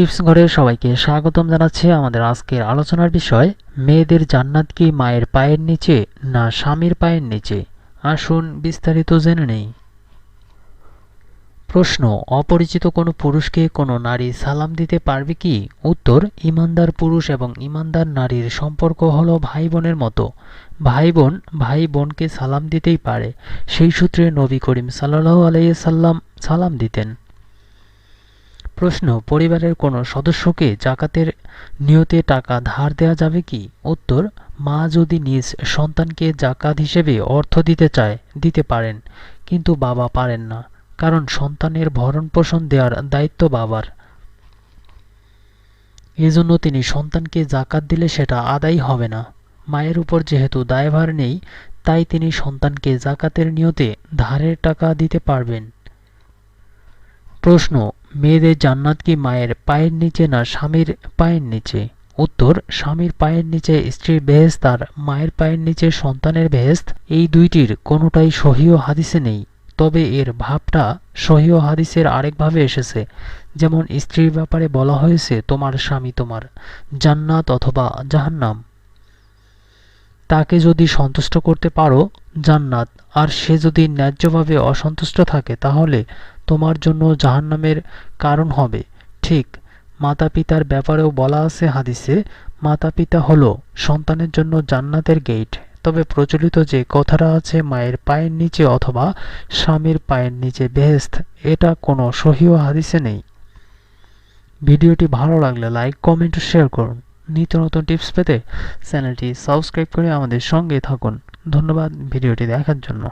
Tips ঘরে সবাইকে স্বাগতম জানাচ্ছি আমাদের আজকের আলোচনার বিষয়, মেয়েদের জান্নাত কি মায়ের পায়ের নিচে না স্বামীর পায়ের নিচে? আসুন বিস্তারিত জেনে নেই। প্রশ্ন, অপরিচিত কোনো পুরুষকে কোনো নারী সালাম দিতে পারবে কি? উত্তর, ইমানদার পুরুষ এবং ইমানদার নারীর সম্পর্ক হলো ভাই বোনের মতো। ভাই বোন ভাই বোনকে সালাম দিতেই পারে। সেই সূত্রে নবী করিম সাল্লাহ আলাইসাল্লাম সালাম দিতেন। প্রশ্ন, পরিবারের কোনো সদস্যকে জাকাতের নিয়তে টাকা ধার দেওয়া যাবে কি? উত্তর, মা যদি নিজ সন্তানকে জাকাত হিসেবে অর্থ দিতে চায়, দিতে পারেন, কিন্তু বাবা পারেন না, কারণ সন্তানের ভরণ পোষণ দেওয়ার দায়িত্ব বাবার। এজন্য তিনি সন্তানকে জাকাত দিলে সেটা আদায় হবে না। মায়ের উপর যেহেতু দায়ভার নেই, তাই তিনি সন্তানকে জাকাতের নিয়তে ধারের টাকা দিতে পারবেন। প্রশ্ন মেয়েদের জান্নাত কি মায়ের পায়ের নিচে না স্বামীর পায়ের নিচে? উত্তর, স্বামীর পায়ের নিচে, স্ত্রীর বেহেস্ত আর মায়ের পায়ের নিচে সন্তানের বেহেস্ত এই দুইটির কোনোটাই সহিও হাদিসে নেই। তবে এর ভাবটা সহিও হাদিসের আরেকভাবে এসেছে। যেমন স্ত্রীর ব্যাপারে বলা হয়েছে, তোমার স্বামী তোমার জান্নাত অথবা জাহান্নাম। তাকে যদি সন্তুষ্ট করতে পারো, জান্নাত। আর সে যদি ন্যায্যভাবে অসন্তুষ্ট থাকে, তাহলে তোমার জন্য জাহান্নামের কারণ হবে। ঠিক মাতা পিতার ব্যাপারেও বলা আছে হাদিসে মাতা পিতা হলো সন্তানের জন্য জান্নাতের গেট তবে প্রচলিত যে কথাটা আছে মায়ের পায়ের নিচে অথবা স্বামীর পায়ের নিচে বেহেস্ত এটা কোনো সহিও হাদিসে নেই। ভিডিওটি ভালো লাগলে লাইক কমেন্ট শেয়ার করুন। নিত্য নতুন টিপস পেতে চ্যানেলটি সাবস্ক্রাইব করে আমাদের সঙ্গে থাকুন। ধন্যবাদ ভিডিওটি দেখার জন্য।